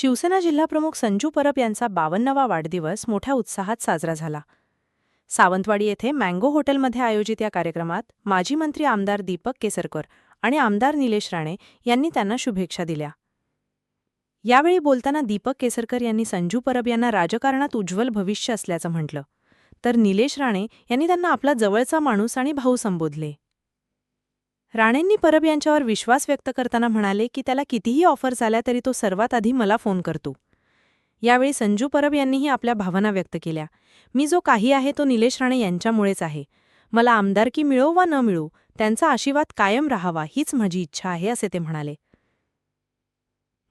शिवसेना जिल्हाप्रमुख संजू परब यांचा बावन्नवा वाढदिवस मोठ्या उत्साहात साजरा झाला. सावंतवाडी येथे मँगो हॉटेलमध्ये आयोजित या कार्यक्रमात माजी मंत्री आमदार दीपक केसरकर आणि आमदार निलेश राणे यांनी त्यांना शुभेच्छा दिल्या. यावेळी बोलताना दीपक केसरकर यांनी संजू परब यांना राजकारणात उज्ज्वल भविष्य असल्याचं म्हटलं. तर निलेश राणे यांनी त्यांना आपला जवळचा माणूस आणि भाऊ संबोधले. राणेंनी परब यांच्यावर विश्वास व्यक्त करताना म्हणाले की त्याला कितीही ऑफर झाल्या तरी तो सर्वात आधी मला फोन करतो. यावेळी संजू परब यांनीही आपल्या भावना व्यक्त केल्या. मी जो काही आहे तो निलेश राणे यांच्यामुळेच आहे. मला आमदारकी मिळो वा न मिळो त्यांचा आशीर्वाद कायम राहावा हीच माझी इच्छा आहे असे ते म्हणाले.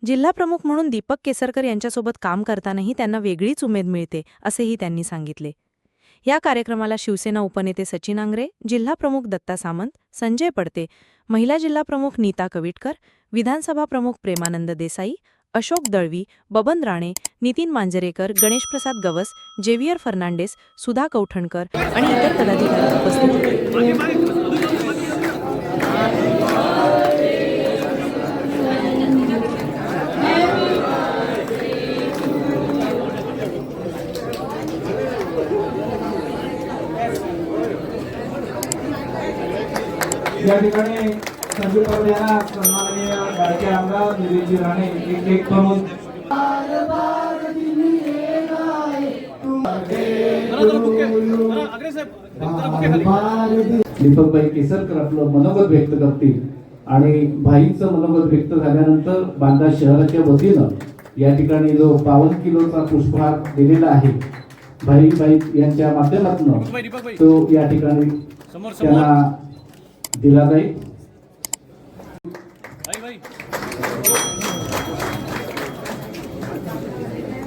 जिल्हाप्रमुख म्हणून दीपक केसरकर यांच्यासोबत काम करतानाही त्यांना वेगळीच उमेद मिळते असेही त्यांनी सांगितले. या कार्यक्रमाला शिवसेना उपनेते सचिन आंग्रे जिल्हाप्रमुख दत्ता सामंत संजय पडते महिला जिल्हाप्रमुख नीता कविटकर विधानसभा प्रमुख प्रेमानंद देसाई अशोक दळवी बबन राणे नितीन मांजरेकर गणेशप्रसाद गवस जेवियर फर्नांडेस सुधा कौठणकर आणि इतर पदाधिकारी उपस्थित होते. या ठिकाणी संजू परब यांना सन्माननीय गाडगे आमदार निलेशजी राणे एक एक करून दीपकभाई केसरकर आपलं मनोगत व्यक्त करतील. आणि भाईचं मनोगत व्यक्त झाल्यानंतर बांदा शहराच्या वतीनं या ठिकाणी जो बावन्न किलोचा पुष्पहार दिलेला आहे भाई भाई यांच्या माध्यमातून तो या ठिकाणी त्यांना दिला जाईल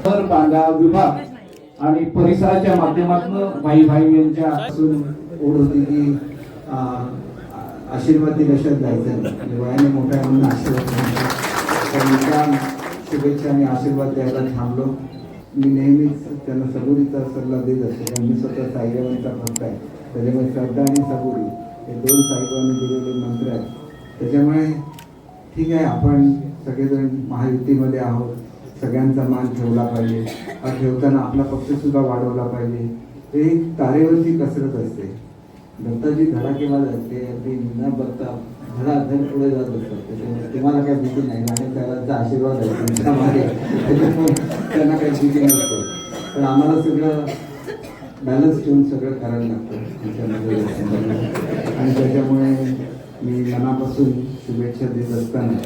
तर बांधा विभाग आणि परिसराच्या माध्यमातून भाई भाई यांच्या पासून आशीर्वाद दिल्याशिवाय जायचं नाही वयाने मोठा आहे म्हणून आशीर्वाद शुभेच्छा आणि आशीर्वाद द्यायला थांबलो. मी नेहमीच त्यांना सबुरीचा सल्ला देत असतो. मी स्वतः साईबाबांचा भक्त आहे. त्याच्यामुळे श्रद्धा आणि सबुरी हे दोन साहेबांनी दिलेले मंत्र आहेत. त्याच्यामुळे ठीक आहे आपण सगळेजण महायुतीमध्ये आहोत. सगळ्यांचा मान ठेवला पाहिजे. हा ठेवताना आपला पक्षसुद्धा वाढवला पाहिजे. ते एक तारेवरची कसरत असते. दत्ताजी धडाकेबाज आहेत. ते अगदी न बघता धडाधड पुढे जात असतात. त्याच्यामुळे तुम्हाला काही भीती नाही. आणि त्याचा आशीर्वाद आहे. मागे त्याच्यामुळे त्यांना काही भीती नसते. पण आम्हाला सगळं बॅलन्स ठेवून सगळं करायला लागतं. आणि त्याच्यामुळे मी मनापासून शुभेच्छा देत असताना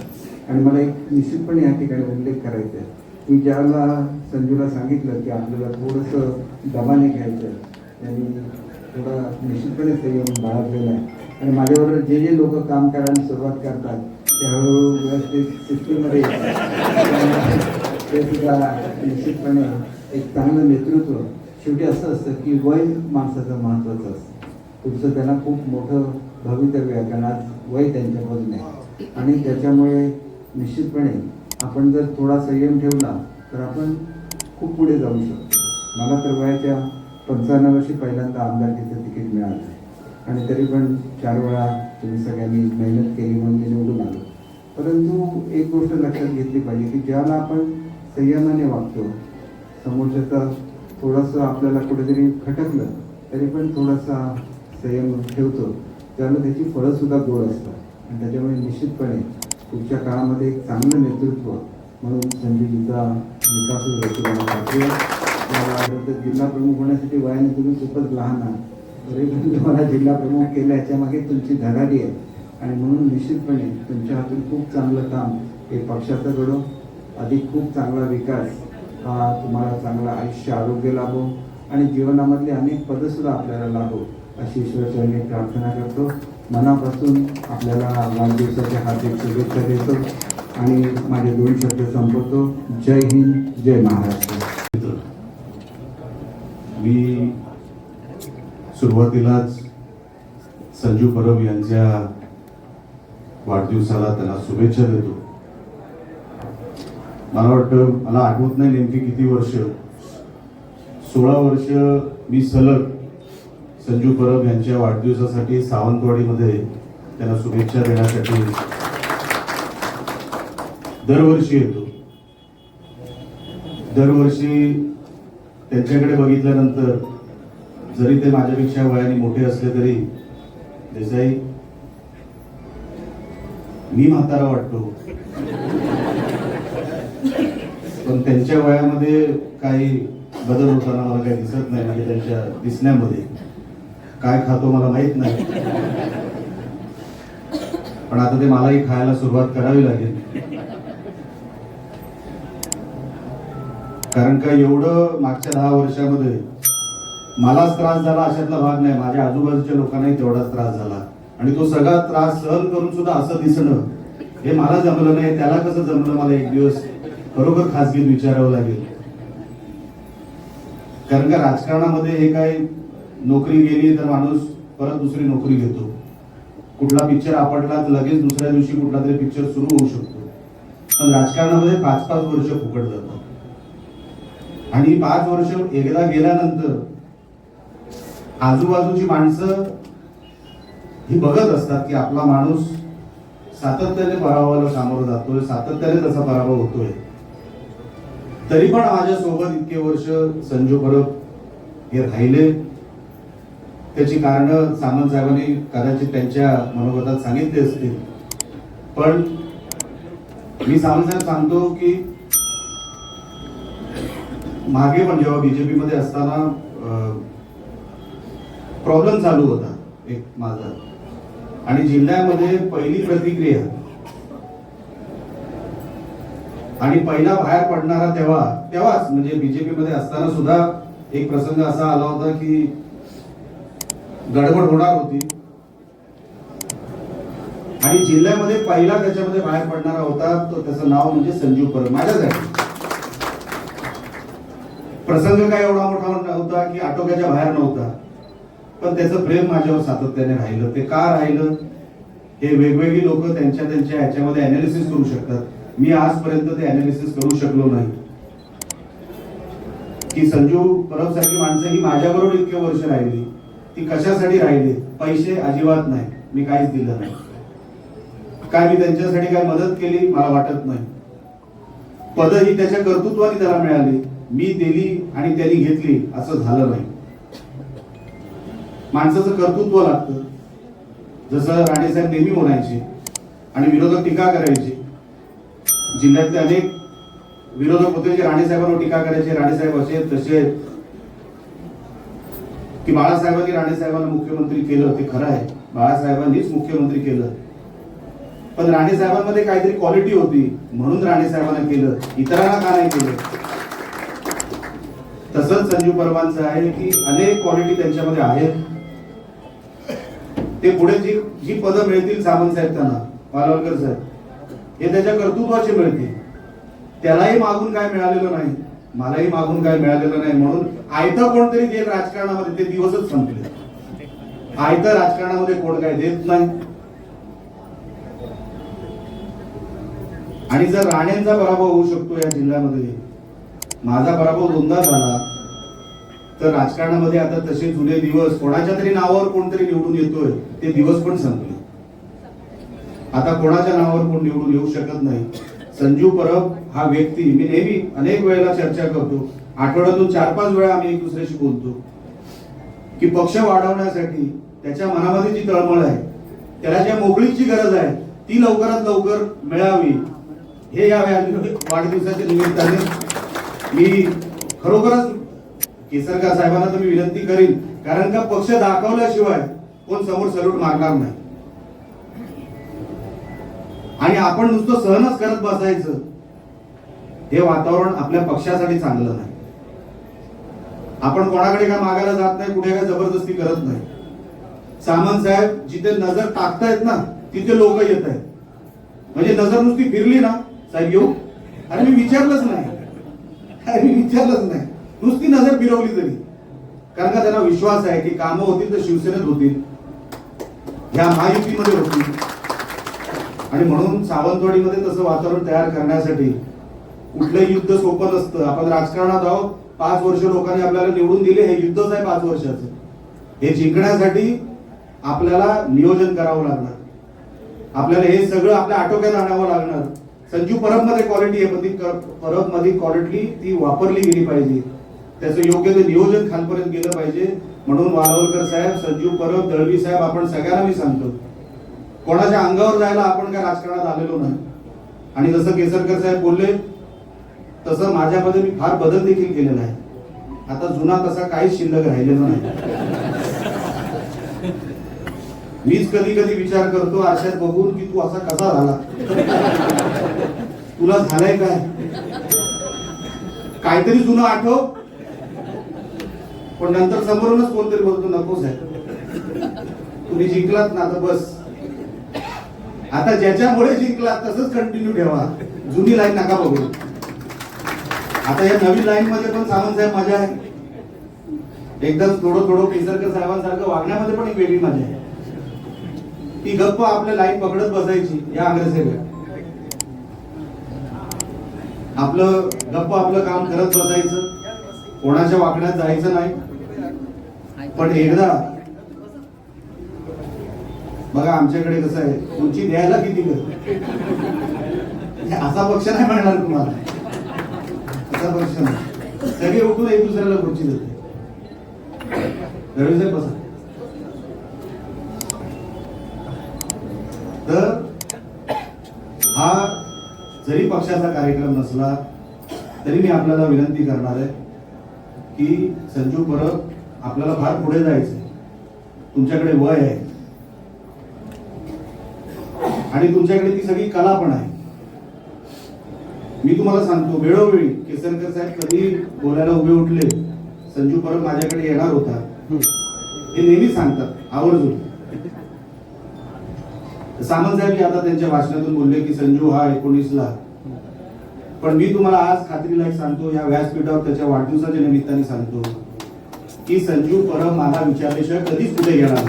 आणि मला एक निश्चितपणे या ठिकाणी उल्लेख करायचा आहे. मी ज्यावेळेला संजूला सांगितलं की आपल्याला थोडंसं दबाने घ्यायचं आहे त्यांनी थोडा निश्चितपणे संयम बाळगलेला आहे. आणि माझ्याबरोबर जे जे लोक काम करायला सुरुवात करतात ते हळूहळू व्यवस्थित सिस्टीममध्ये ते सुद्धा निश्चितपणे एक चांगलं नेतृत्व शेवटी असं असतं की वय माणसाचं महत्त्वाचं असतं. तुमचं त्यांना खूप मोठं भवितव्य आहे कारण आज वय त्यांच्या बाजूने आहे. आणि त्याच्यामुळे निश्चितपणे आपण जर थोडा संयम ठेवला तर आपण खूप पुढे जाऊ शकतो. मला तर वयाच्या पंचावन्न वर्षी पहिल्यांदा आमदारकीचं तिकीट मिळालं. आणि तरी पण चार वेळा तुम्ही सगळ्यांनी मेहनत केली म्हणून मी निवडून आलो. परंतु एक गोष्ट लक्षात घेतली पाहिजे की ज्याला आपण संयमाने वागतो समोरच्याचा थोडंसं आपल्याला कुठेतरी खटकलं तरी पण थोडासा संयम ठेवतो. त्याला त्याची फळं सुद्धा गोड असतात. आणि त्याच्यामुळे निश्चितपणे पुढच्या काळामध्ये एक चांगलं नेतृत्व म्हणून संजयजीचा विकास तर जिल्हा प्रमुख होण्यासाठी वयाने तुम्ही खूपच लहान आहात. तरी पण तुम्हाला जिल्हा प्रमुख केलं याच्यामागे तुमची धडाडी आहे. आणि म्हणून निश्चितपणे तुमच्या हातून खूप चांगलं काम हे पक्षाचं घडो अधिक खूप चांगला विकास हा तुम्हाला चांगलं आयुष्य आरोग्य लाभो आणि जीवनामधली अनेक पदसुद्धा आपल्याला लाभो अशी ईश्वरचरणी प्रार्थना करतो. मनापासून आपल्याला वाढदिवसाच्या हार्दिक शुभेच्छा देतो आणि माझे दोन शब्द संपवतो. जय हिंद जय महाराष्ट्र. मी सुरुवातीलाच संजू परब यांच्या वाढदिवसाला त्यांना शुभेच्छा देतो. मला वाटतं मला आठवत नाही नेमकी किती वर्ष. सोळा वर्ष मी सलग संजू परब यांच्या वाढदिवसासाठी सावंतवाडीमध्ये त्यांना शुभेच्छा देण्यासाठी दरवर्षी येतो. दरवर्षी त्यांच्याकडे बघितल्यानंतर जरी ते माझ्यापेक्षा वयाने मोठे असले तरी देसाई मी म्हातारा वाटतो. पण त्यांच्या वयामध्ये काही बदल होताना मला काही दिसत नाही म्हणजे त्यांच्या दिसण्यामध्ये. काय खातो मला माहीत नाही. पण आता ते मलाही खायला सुरुवात करावी लागेल. कारण का एवढं मागच्या दहा वर्षामध्ये मलाच त्रास झाला अशातला भाग नाही. माझ्या आजूबाजूच्या लोकांनाही तेवढाच त्रास झाला. आणि तो सगळा त्रास सहन करून सुद्धा असं दिसणं हे मला जमलं नाही. त्याला कसं जमलं मला एक दिवस? खरोखर खासगीत विचारावं लागेल. कारण का राजकारणामध्ये हे काय नोकरी गेली तर माणूस परत दुसरी नोकरी घेतो. कुठला पिक्चर आपटला तर लगेच दुसऱ्या दिवशी कुठला तरी पिक्चर सुरू होऊ शकतो. पण राजकारणामध्ये पाच पाच वर्ष फुकट जातात. आणि पाच वर्ष एकदा गेल्यानंतर आजूबाजूची माणसं ही बघत असतात की आपला माणूस सातत्याने पराभवाला सामोरं जातोय सातत्याने त्याचा पराभव होतोय. तरी पण माझ्यासोबत इतके वर्ष संजू परब हे राहिले. त्याची कारण सामंत साहेबांनी कदाचित त्यांच्या मनोगतात सांगितले असतील. पण मी सामंत साहेब सांगतो की मागे पण जेव्हा बीजेपी मध्ये असताना प्रॉब्लेम चालू होता एक माझा. आणि जिल्ह्यामध्ये पहिली प्रतिक्रिया आणि पहिला बाहेर पडणारा तेव्हा तेव्हाच म्हणजे बीजेपी मध्ये असताना सुद्धा एक प्रसंग असा आला होता की गडबड होणार होती. आणि जिल्ह्यामध्ये पहिला त्याच्यामध्ये बाहेर पडणारा होता तो त्याचं नाव म्हणजे संजीव परब माझ्यासाठी. प्रसंग काय एवढा मोठा होता की आटोक्याच्या बाहेर नव्हता. पण त्याचं प्रेम माझ्यावर सातत्याने राहिलं. ते का राहिलं? हे वेगवेगळी लोक त्यांच्या त्यांच्या ह्याच्यामध्ये अनालिसिस करू शकतात. मी आजपर्यंत ते अनालिसिस करू शकलो नाही. की संजू परब सारखी माणसं ही माझ्याबरोबर इतके वर्ष राहिली. ती कशासाठी राहिली? पैसे अजिबात नाही. मी काहीच दिलं नाही. काय मी त्यांच्यासाठी काय मदत केली? मला वाटत नाही. पद ही त्याच्या कर्तृत्वाने त्याला मिळाली. मी दिली आणि त्यांनी घेतली. असं झालं नाही. माणसाचं कर्तृत्व लागतं. जसं राणेसाहेब नेहमी म्हणायचे आणि विरोधक टीका करायची जिल्ह्यातले अनेक विरोधक होते जे राणेसाहेबांवर टीका करायचे राणेसाहेब असे तसे आहेत की बाळासाहेबांनी राणेसाहेबांना मुख्यमंत्री केलं ते खरं आहे. बाळासाहेबांनीच मुख्यमंत्री केलं. पण राणेसाहेबांमध्ये काहीतरी क्वालिटी होती म्हणून राणेसाहेबांना केलं. इतरांना का नाही केलं? तसंच संजीव परमांचं आहे की अनेक क्वालिटी त्यांच्यामध्ये आहेत. ते पुढे जी जी पदं मिळतील सामंत साहेब त्यांना पालवलकर साहेब. हे त्याच्या कर्तृत्वाचे मिळते. त्यालाही मागून काय मिळालेलं नाही मलाही मागून काय मिळालेलं नाही म्हणून आयता कोणतरी देईल राजकारणामध्ये ते दिवसच संपले. आयता राजकारणामध्ये कोण काय देत नाही. आणि जर राणेंचा पराभव होऊ शकतो या जिल्ह्यामध्ये माझा पराभव दोनदा झाला तर राजकारणामध्ये आता तसे जुने दिवस कोणाच्या तरी नावावर कोणतरी निवडून येतोय ते दिवस पण संपले. आता कोणाच्या नावावर कोण निवडून येऊ शकत नाही? संजीव परब हा व्यक्ती मी नेहमी अनेक वेळेला चर्चा करतो. आठवड्यातून चार पाच वेळा आम्ही एक दुसऱ्याशी बोलतो. की पक्ष वाढवण्यासाठी त्याच्या मनामध्ये जी तळमळ आहे त्याला ज्या मोकळीची गरज आहे ती लवकरात लवकर मिळावी. हे या वाढदिवसाच्या निमित्ताने मी खरोखरच केसरकर साहेबांना तर मी विनंती करीन कारण का पक्ष दाखवल्याशिवाय कोण समोर सल्यूट मारणार नाही. आणि आपण नुसतं सहनच करत बसायचं. हे वातावरण आपल्या पक्षासाठी चांगलं नाही. आपण कोणाकडे काय मागायला जात नाही कुठे काय जबरदस्ती करत नाही. सामंत साहेब जिथे नजर टाकतायत ना तिथे लोक येत आहेत. म्हणजे नजर नुसती फिरली ना साहेब येऊ. अरे मी विचारलंच नाही. अरे मी विचारलंच नाही. नुसती नजर फिरवली तरी. कारण का त्यांना विश्वास आहे की कामं होतील तर शिवसेनेत होतील. ह्या महायुतीमध्ये होतील. आणि म्हणून सावंतवाडीमध्ये तसं वातावरण तयार करण्यासाठी कुठलंही युद्ध सोपं नसतं. आपण राजकारणात आहोत पाच वर्ष लोकांनी आपल्याला निवडून दिले हे युद्धच आहे पाच वर्षाचं. हे जिंकण्यासाठी आपल्याला नियोजन करावं लागणार. आपल्याला हे सगळं आपल्या आटोक्यात आणावं लागणार. संजू परबमध्ये क्वालिटी आहे पण ती परबमध्ये क्वालिटी ती वापरली गेली पाहिजे. त्याचं योग्य ते नियोजन खालपर्यंत गेलं पाहिजे. म्हणून वालवलकर साहेब संजू परब दळवी साहेब आपण सगळ्यांना मी सांगतो कोणाच्या अंगावर जायला आपण काय राजकारणात आलेलो नाही. आणि जसं केसरकर साहेब बोलले तसं माझ्यामध्ये मी फार बदल देखील केलेला आहे. आता जुना तसा काहीच शिल्लक राहिलेला नाही. मीच कधी कधी विचार करतो आरशात बघून की तू असा कसा झाला? तुला झालंय काय? काहीतरी जुनं आठव. पण नंतर समोरूनच कोणतरी बोलतो नकोच आहे तुम्ही जिंकलात ना आता बस. आता ज्याच्यामुळे जिंकला तसंच कंटिन्यू ठेवा. जुनी लाईन नका बघू. आता या नवीन लाईन मध्ये पण सावंत साहेब मजा आहे. एकदम थोडं थोडं केसरकर साहेबांसारखं वागण्यामध्ये पण एक वेगळी मजा आहे. ती गप्प आपल्या लाईन पकडत बसायची या अंग्रेसेवेत आपलं गप्प आपलं काम करत बसायचं. कोणाच्या वाकण्यात जायचं नाही. पण एकदा बघा आमच्याकडे कसं आहे तुमची द्यायला किती कर असा पक्ष नाही म्हणणार तुम्हाला. असा पक्ष नाही. सगळे उठून एक दुसऱ्याला खुर्ची देते रवी साहेब बसा. तर हा जरी पक्षाचा कार्यक्रम नसला तरी मी आपल्याला विनंती करणार आहे की संजू परब आपल्याला फार पुढे जायचं तुमच्याकडे वय आहे. आणि तुमच्याकडे ती सगळी कला पण आहे. मी तुम्हाला सांगतो वेळोवेळी केसरकर साहेब कधी बोलायला उभे उठले संजू परब माझ्याकडे येणार होता. हे. नेहमी सांगतात आवर्जून. सामंत साहेब आता त्यांच्या भाषणातून बोलले की संजू हा एकोणीसला. पण मी तुम्हाला आज खात्रीला सांगतो या व्यासपीठावर त्याच्या वाढदिवसाच्या निमित्ताने सांगतो की संजू परब मला विचारल्याशिवाय कधीच गेला नाही.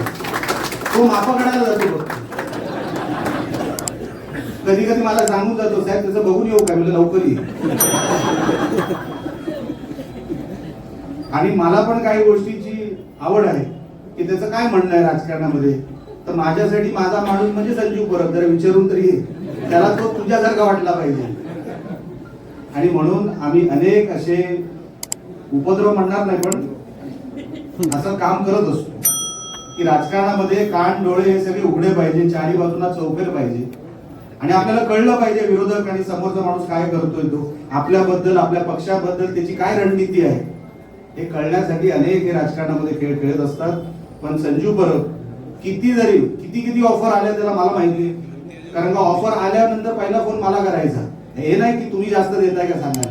तो मापा काढायला जातो. कधी कधी मला सांगून जातो साहेब त्याचं बघून येऊ काय? म्हणजे लवकर आणि मला पण काही गोष्टीची आवड आहे की त्याचं काय म्हणणं आहे राजकारणामध्ये? तर माझ्यासाठी माझा माणूस म्हणजे संजीव परब जरा विचारून तरी ये. त्याला तो तुझ्यासारखा वाटला पाहिजे. आणि म्हणून आम्ही अनेक असे उपद्रव म्हणणार नाही पण असं काम करत असतो की राजकारणामध्ये कान डोळे हे सगळे उघडे पाहिजे चारी बाजूला चौफेर पाहिजे. आणि आपल्याला कळलं पाहिजे विरोधक आणि समोरचा माणूस काय करतोय तो. आपल्याबद्दल आपल्या पक्षाबद्दल त्याची काय रणनीती आहे? हे कळण्यासाठी अनेक हे राजकारणामध्ये खेळ खेळत असतात. पण संजू परब किती जरी किती किती ऑफर आल्या त्याला मला माहिती आहे. कारण का ऑफर आल्यानंतर पहिला फोन मला करायचा. हे नाही की तुम्ही जास्त देताय का सांगायला.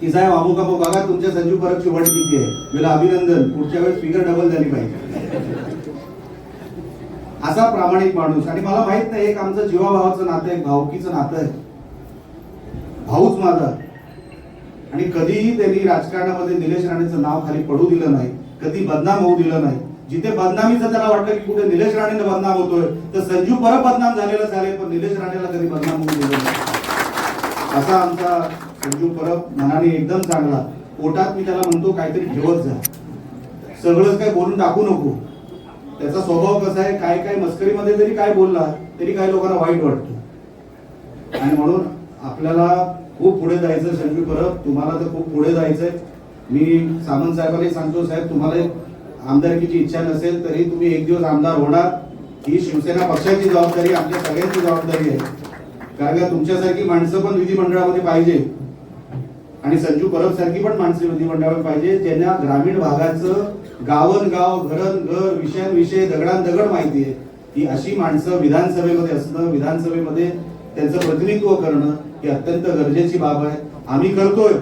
की साहेब अमुक अमुक बघा तुमच्या संजू परबची वट किती आहे? मला अभिनंदन. पुढच्या वेळेस फिगर डबल झाली पाहिजे. असा प्रामाणिक माणूस. आणि मला माहीत नाही एक आमचं जीवाभावाचं नातं आहे भावकीचं नातं आहे. भाऊच माझा. आणि कधीही त्यांनी राजकारणामध्ये निलेश राणेचं नाव खाली पडू दिलं नाही कधी बदनाम होऊ दिलं नाही. जिथे बदनामीचं त्याला वाटलं की कुठे निलेश राणेनं बदनाम होतोय तर संजू परत बदनाम झालेला चालेल पण निलेश राणेला कधी बदनाम होऊ दिलं नाही. असा आमचा संजू परब मनाने एकदम चांगला. पोटात मी त्याला म्हणतो काहीतरी ठेवत जा. सगळंच काही बोलून टाकू नको. त्याचा स्वभाव कसा आहे काय काय मस्करीमध्ये जरी काय बोलला तरी काही लोकांना वाईट वाटतं. आणि म्हणून आपल्याला खूप पुढे जायचं संजू परब तुम्हाला तर खूप पुढे जायचंय. मी सामंत साहेबांनी सांगतो साहेब तुम्हाला आमदारकीची इच्छा नसेल तरी तुम्ही एक दिवस आमदार होणार. ही शिवसेना पक्षाची जबाबदारी आमच्या सगळ्यांची जबाबदारी आहे. कारण का तुमच्यासारखी माणसं पण विधिमंडळामध्ये पाहिजे. आणि संजू परब सारखी पण माणसं विधिमंडळामध्ये पाहिजे ज्यांना ग्रामीण भागाचं गावन गाव घरन घर विषयान विषय दगडान दगड माहिती आहे. ही अशी माणसं विधानसभेमध्ये असणं विधानसभेमध्ये त्यांचं प्रतिनिधित्व करणं ही अत्यंत गरजेची बाब आहे. आम्ही करतोय.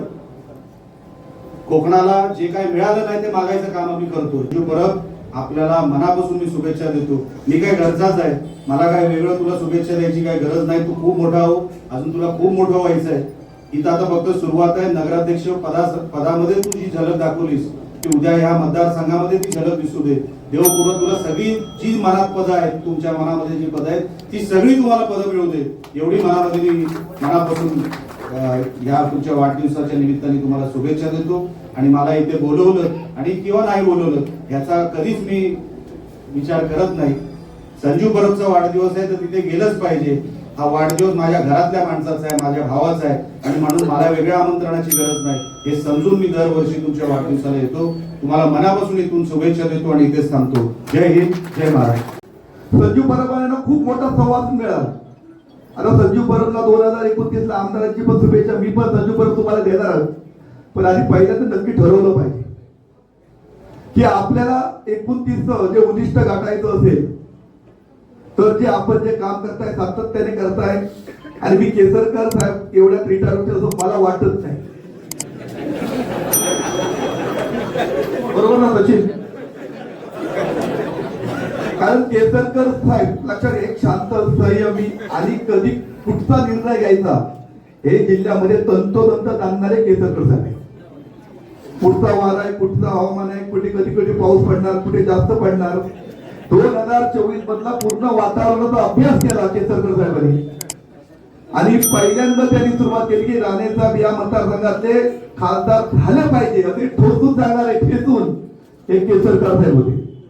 कोकणाला जे काही मिळालं नाही ते मागायचं काम आम्ही करतोय. परत परब आपल्याला मनापासून मी शुभेच्छा देतो. मी काय गरजाच आहे. मला काय वेगळं तुला शुभेच्छा द्यायची काय गरज नाही. तू खूप मोठा हो. अजून तुला खूप मोठं व्हायचं आहे इथं आता फक्त सुरुवात आहे. नगराध्यक्ष पदा पदामध्ये तू जी झलक दाखवलीस. उद्या या मतदारसंघामध्ये ती झलक दिसू दे. देवपूर्व तुला सगळी जी मनात पदं आहेत तुमच्या मनामध्ये जी पदं आहेत ती सगळी तुम्हाला पदं मिळू दे. एवढी मनामध्ये मी मनापासून या तुमच्या वाढदिवसाच्या निमित्ताने तुम्हाला शुभेच्छा देतो. आणि मला इथे बोलवलं आणि किंवा नाही बोलवलं याचा कधीच मी विचार करत नाही. संजू परबचा वाढदिवस आहे तर तिथे गेलंच पाहिजे. हा वाढदिवस माझ्या घरातल्या माणसाचा आहे माझ्या भावाचा आहे. आणि म्हणून मला वेगळ्या आमंत्रणाची गरज नाही. हे समजून मी दरवर्षी तुमच्या वाढदिवसाला येतो. तुम्हाला मनापासून इथून शुभेच्छा देतो आणि इथेच थांबतो. जय हिंद जय महाराष्ट्र. संजीव परब यांना खूप मोठा सहवास मिळाला. आता संजीव परबला दोन हजार एकोणतीस आमदारांची पण शुभेच्छा. मी पण संजीव परब तुम्हाला देणार पण आधी पहिल्यांदा नक्की ठरवलं पाहिजे. की आपल्याला एकोणतीस जे उद्दिष्ट गाठायचं असेल तर जे आपण जे काम करताय सातत्याने करताय आणि मी केसरकर साहेब एवढ्या रिटायर होते असं मला वाटत नाही. बरोबर ना सचिन? कारण केसरकर साहेब लक्षात एक शांत संयमी आणि कधी कुठचा निर्णय घ्यायचा? हे जिल्ह्यामध्ये तंतोतंत जाणणारे केसरकर साहेब. कुठचा पुढचा वार आहे कुठचा हवामान आहे कुठे कधी कधी पाऊस पडणार कुठे जास्त पडणार दोन हजार चोवीस मधला पूर्ण वातावरणाचा अभ्यास केला केसरकर साहेबांनी. आणि पहिल्यांदा त्यांनी सुरुवात केली की राणे साहेब या मतदारसंघातले खासदार झाले पाहिजे. असे ठोसून सांगणारे ठेचून. हे केसरकर साहेब होते.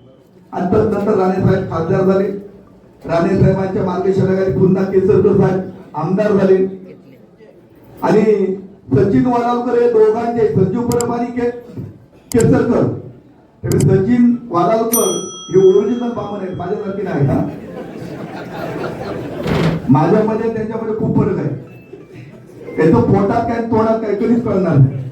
आणि नंतर राणे साहेब खासदार झाले. राणे साहेबांच्या मार्गदर्शनाखाली पुन्हा केसरकर साहेब आमदार झाले. आणि सचिन वालावकर हे दोघांचे संजीव परब आणि के केसरकर. त्यामुळे सचिन वालावकर हे ओरिजिनल बामन आहेत. माझ्यासारखे नाही का? माझ्यामध्ये त्यांच्यामध्ये खूप फरक आहे. त्याचं पोटात काय आणि तोंडात काय कधीच कळणार नाही.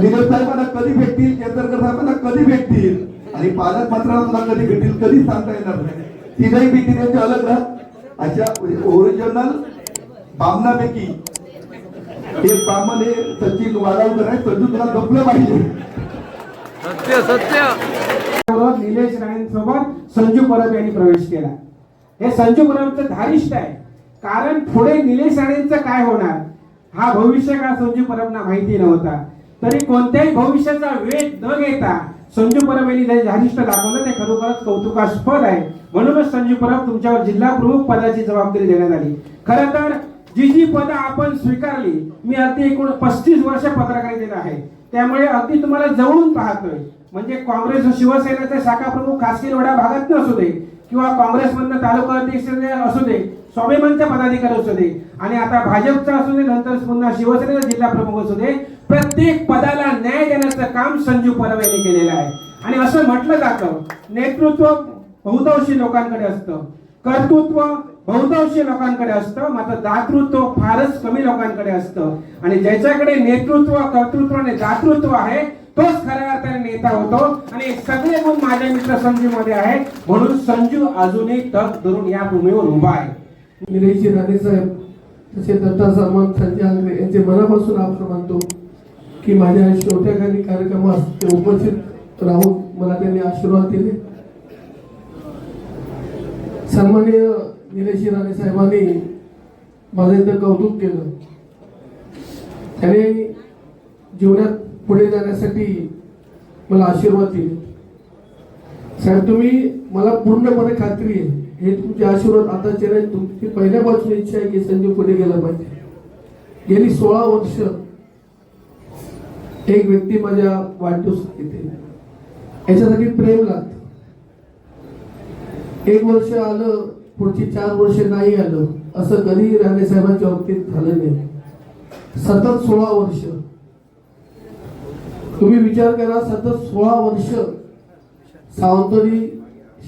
दिनेश साहेबांना कधी भेटतील केंद्रकर साहेबांना कधी भेटतील आणि पालकमंत्र्यांना कधी भेटतील कधी सांगता येणार नाही. तीनही भीती त्यांची अलग राहत अशा ओरिजिनल बामनापैकी एक बामन हे सचिन वालावकर आहे संजू तुला जपलं पाहिजे सत्य सत्य. बरोबर निलेश राणेंसोबत संजू परब यांनी प्रवेश केला. हे संजू परबचं धारिष्ट आहे. कारण पुढे निलेश राणेंचं काय होणार? हा भविष्य का संजू परबना माहिती नव्हता. तरी कोणत्याही भविष्याचा वेध न घेता संजू परब यांनी जे धारिष्ट दाखवलं ते खरोखरच कौतुकास्पद आहे. म्हणूनच संजू परब तुमच्यावर जिल्हा प्रमुख पदाची जबाबदारी देण्यात आली. खरं तर जी जी पदं आपण स्वीकारली मी अगदी एकूण पस्तीस वर्ष पत्रकारितेत आहे. त्यामुळे अगदी तुम्हाला जवळून पाहतोय. म्हणजे काँग्रेस व शिवसेनेचे शाखा प्रमुख खासगी वडा भागात असू दे किंवा काँग्रेसमधनं तालुका अध्यक्ष असू दे स्वाभिमानचे पदाधिकारी असू दे आणि आता भाजपचा असू दे नंतर पुन्हा शिवसेनेचा जिल्हा प्रमुख असू दे प्रत्येक पदाला न्याय देण्याचं काम संजू परब यांनी केलेलं आहे. आणि असं म्हटलं जातं नेतृत्व बहुतांशी लोकांकडे असतं कर्तृत्व बहुतांशी लोकांकडे असतं मात्र दातृत्व फारच कमी लोकांकडे असतं. आणि ज्याच्याकडे नेतृत्व कर्तृत्व आणि दातृत्व आहे तोच खऱ्या अर्थाने नेता होतो. आणि सगळे गुण माझ्या मित्र संजू मध्ये आहेत. म्हणून संजू अजूनही तग धरून या भूमीवर उभा आहे. निलेशजी राणे साहेब तसे दत्ता सामंत संजय आंग्रे यांचे मनापासून आभार मानतो की माझ्या छोट्या काही कार्यक्रमास ते उपस्थित राहून मला त्यांनी आशीर्वाद दिले. सन्माननीय निलेशजी राणे साहेबांनी माझं इथं कौतुक केलं. त्याने जीवनात पुढे जाण्यासाठी मला आशीर्वाद दिले. साहेब तुम्ही मला पूर्णपणे खात्री आहे. हे तुमचे आशीर्वाद आताचे नाही तुमची पहिल्यापासून इच्छा आहे की संजीव पुढे गेला पाहिजे. गेली सोळा वर्ष एक व्यक्ती माझ्या वाढदिवस येते याच्यासाठी प्रेम लागत. एक वर्ष आलं पुढची चार वर्ष नाही आलं. असं कधी राणे साहेबांच्या बाबतीत झालं नाही. सतत सोळा वर्ष तुम्ही विचार करा सतत सोळा वर्ष सावंतवाडी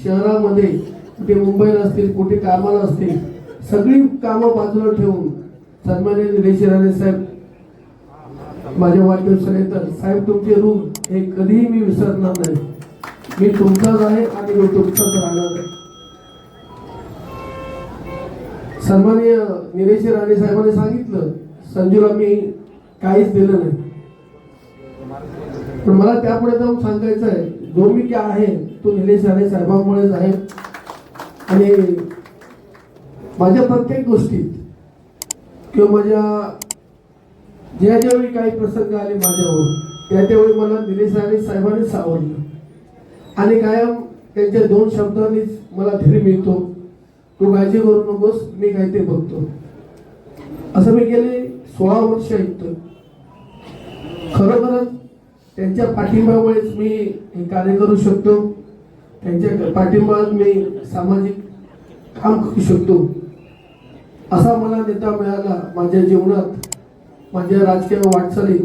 शहरामध्ये कुठे मुंबईला असतील कुठे कामाला असतील सगळी कामं बाजूला ठेवून सन्मान्य निलेश राणे साहेब माझ्या वाढदिवसाने तर साहेब तुमचे रूम हे कधीही मी विसरणार नाही. मी तुमचाच आहे आणि मी तुमचाच राहणार आहे. सन्माननीय निलेश राणे साहेबांनी सांगितलं संजूला मी काहीच दिलं नाही. पण मला त्यापुढे जाऊन सांगायचं आहे जो मी काय आहे तो निलेश राणे साहेबांमुळेच आहे. आणि माझ्या प्रत्येक गोष्टीत किंवा माझ्या ज्या ज्यावेळी काही प्रसंग आले माझ्यावर त्या त्यावेळी मला निलेश राणे साहेबांनीच सावरलं. आणि कायम त्यांच्या दोन शब्दांनीच मला धीर मिळतो तू काळजी करू नकोस मी काय ते बघतो. असं मी गेले सोळा वर्ष ऐकतो खरोखरच त्यांच्या पाठिंब्यामुळेच मी हे कार्य करू शकतो. त्यांच्या पाठिंब्यात मी सामाजिक काम करू शकतो. असा मला नेता मिळाला माझ्या जीवनात माझ्या राजकीय वाटचालीत.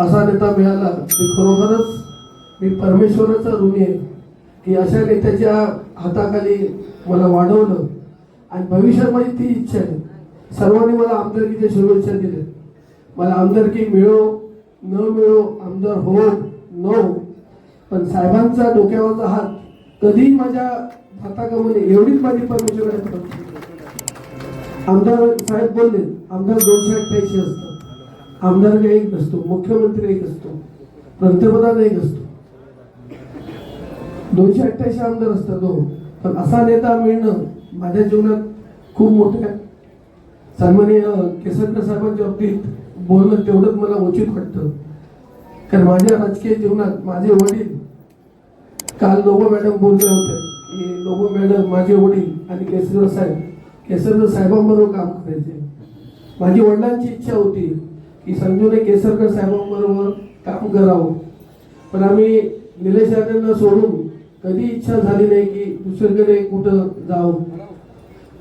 असा नेता मिळाला मी खरोखरच मी परमेश्वराचा ऋणी आहे. की अशा नेत्याच्या हाताखाली मला वाढवलं आणि भविष्यात माझी ती इच्छा आहे. सर्वांनी मला आमदारकीच्या शुभेच्छा दिल्या. मला आमदारकी मिळो. न मिळो आमदार हो न हो पण साहेबांचा डोक्यावरचा हात कधीही माझ्या हातागमने एवढीच माझी परमेश्वराने प्रार्थना आमदार साहेब बोलले आमदार दोनशे अठ्ठ्याऐंशी असतात आमदार एक नसतो मुख्यमंत्री एक असतो पंतप्रधान एक असतो. दोनशे अठ्ठ्याऐंशी आमदार असतात हो. पण असा नेता मिळणं माझ्या जीवनात खूप मोठं आहे. सन्माननीय केसरकर साहेबांच्या बाबतीत बोलणं तेवढंच मला उचित वाटतं. कारण माझ्या राजकीय जीवनात माझे वडील काल लोबो मॅडम बोलले होते की लोबो मॅडम माझे वडील आणि केसरकर साहेब केसरकर साहेबांबरोबर काम करायचे. माझी वडिलांची इच्छा होती की संजूने केसरकर साहेबांबरोबर काम करावं. पण आम्ही निलेश यांना सोडून कधी इच्छा झाली नाही की दुसरीकडे कुठं जावं.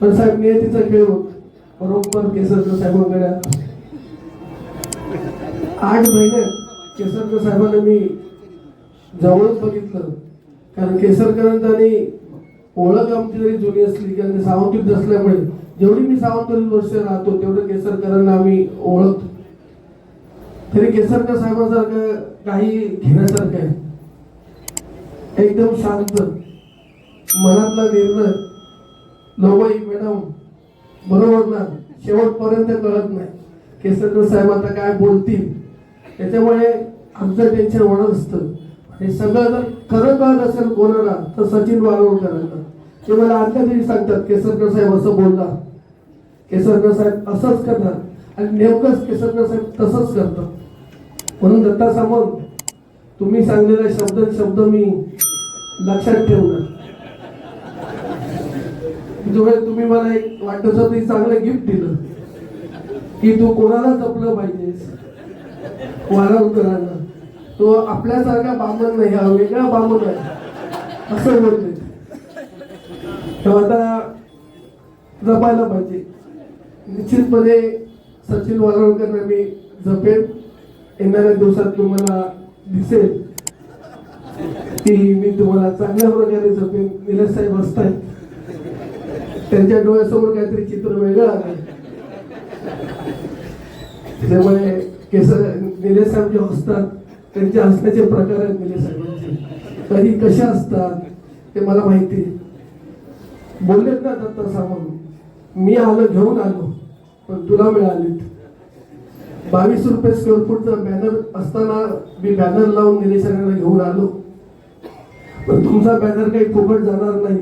पण साहेब नियतीचा खेळ होता. बरोबर केसरकर साहेबांकडे आठ महिन्यात केसरकर साहेबांना मी जवळच बघितलं. कारण केसरकरांचा आणि ओळख आमची जरी जुनी असली कारण ते असल्यामुळे जेवढी मी सावंतवाडीत वर्ष राहतो तेवढं केसरकरांना आम्ही ओळखतो. तरी केसरकर साहेबांसारखं काही घेण्यासारखं आहे. एकदम शांत मनातला निर्णय लोबाई मॅडम बरोबर ना? शेवटपर्यंत कळत नाही. केसरकर साहेब आता काय बोलतील? त्याच्यामुळे आमचं टेन्शन वाढत असतं. हे सगळं जर खरं कळत असेल कोणाला तर सचिन वागवकरांना ते मला आदल्या दिवशी सांगतात केसरकर साहेब असं बोलणार केसरकर साहेब असंच करणार आणि नेमकंच केसरकर साहेब तसंच करतात. म्हणून दत्ता सामंत तुम्ही सांगलेला शब्द शब्द मी लक्षात ठेवणार. त्याच्यामुळे तुम्ही मला एक वाटत होतं चांगलं गिफ्ट दिलं की तू कोणाला जपलं पाहिजेस? वारंकरांना तो आपल्यासारखा बामण नाही हा वेगळा बामण आहे. असं बोलले तर आता जपायला पाहिजे. निश्चितपणे सचिन वारवकरांना मी जपेन. येणाऱ्या दिवसात तुम्हाला दिसेल. की मी तुम्हाला चांगल्या प्रकारे जपेन. निलेश साहेब असतायत. त्यांच्या डोळ्यासमोर काहीतरी चित्र वेगळं आलं त्याच्यामुळे केसर निलेश साहेब जे हसतात त्यांचे हसण्याचे प्रकार आहेत निलेश साहेबांचे. कधी कशा असतात ते मला माहिती आहे. बोललेत ना दत्ता सामंत मी आलो घेऊन आलो पण तुला मिळालीत. बावीस रुपये स्क्वेअर फूटचा बॅनर असताना मी बॅनर लावून निलेशांना घेऊन आलो. पण तुमचा बॅनर काही फुकट जाणार नाही.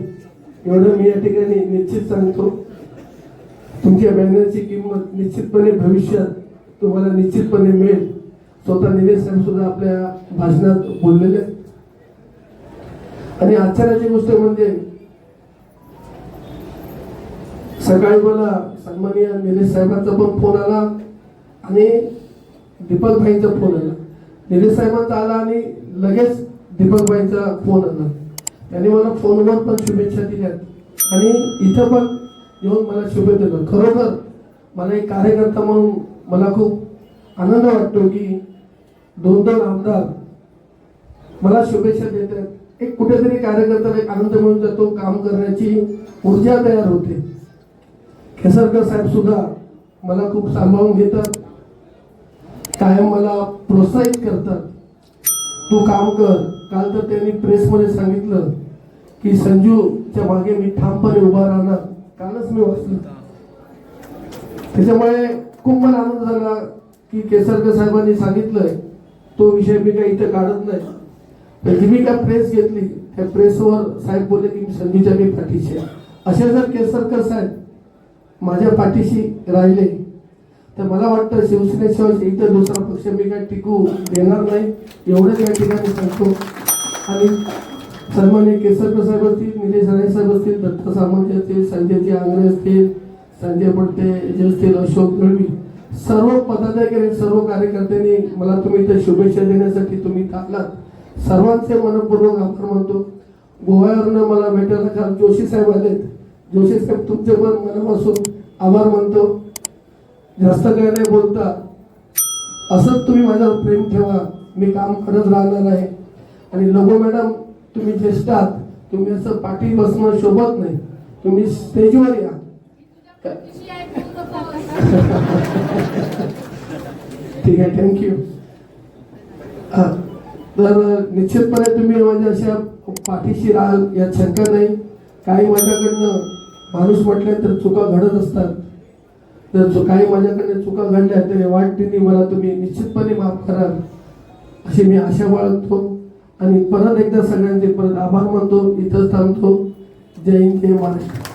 एवढं मी या ठिकाणी निश्चित सांगतो. तुमच्या बॅनरची किंमत निश्चितपणे भविष्यात तुम्हाला निश्चितपणे मिळेल. स्वतः निलेश साहेब सुद्धा आपल्या भाषणात बोललेले आहेत. आणि आश्चर्याची गोष्ट म्हणजे सकाळी मला सन्माननीय निलेश साहेबांचा पण फोन आला आणि दीपक भाईंचा फोन आला. निलेश साहेबांचा आला आणि लगेच दीपक भाईंचा फोन आला. त्यांनी मला फोनवर पण शुभेच्छा दिल्यात. आणि इथं पण येऊन मला शुभेच्छा दिल्या खरोखर मला एक कार्यकर्ता म्हणून मला खूप आनंद वाटतो की दोन दोन आमदार मला शुभेच्छा देत आहेत एक कुठेतरी कार्यकर्त्याला एक आनंद मिळून जातो काम करण्याची ऊर्जा तयार होते. खेसरकर साहेब सुद्धा मला खूप सांभाळून घेतात. कायम मला प्रोत्साहित करतात. तू काम कर. काल तर त्यांनी प्रेसमध्ये सांगितलं की संजूच्या मागे मी ठामपणे उभा राहणार. कालच मी वाचलं. त्याच्यामुळे खूप मला आनंद झाला की केसरकर साहेबांनी सांगितलंय तो विषय मी काही इथं काढत नाही. पण जी मी काय प्रेस घेतली त्या प्रेसवर साहेब बोलले की मी मी पाठीशी असे जर केसरकर साहेब माझ्या पाठीशी राहिले तर मला वाटतं शिवसेनेशिवाय इतर दुसरा पक्ष मी काय टिकू देणार नाही. एवढंच या ठिकाणी सांगतो. आणि सन्मान्य केसरकर साहेब असतील निलेश राणे साहेब असतील दत्त सामंत असतील संजयजी आंग्रे असतील संजय पडते जे अशोक दळवी सर्व पदाधिकारी सर्व कार्यकर्त्यांनी मला तुम्ही इथे शुभेच्छा देण्यासाठी तुम्ही थांबलात. सर्वांचे मनपूर्वक आभार मानतो. गोव्यावरनं मला भेटायला काल जोशी साहेब आलेत. जोशी साहेब तुमचे पण मनापासून आभार मानतो. जास्त काही नाही बोलता. असंच तुम्ही माझ्यावर प्रेम ठेवा. मी काम करत राहणार आहे. आणि लघु मॅडम तुम्ही ज्येष्ठ आहात. तुम्ही असं पाठी बसणं शोभत नाही. तुम्ही स्टेजवर या. ठीक आहे थँक्यू तर निश्चितपणे तुम्ही माझ्या अशा पाठीशी राहाल यात शंका नाही. काही माझ्याकडनं माणूस म्हटले तर चुका घडत असतात. जर काही माझ्याकडनं चुका घडल्या तर वाटते मला तुम्ही निश्चितपणे माफ कराल अशी मी आशा बाळगतो. आणि परत एकदा सगळ्यांचे परत आभार मानतो इथंच थांबतो. जय हिंद जय महाराष्ट्र.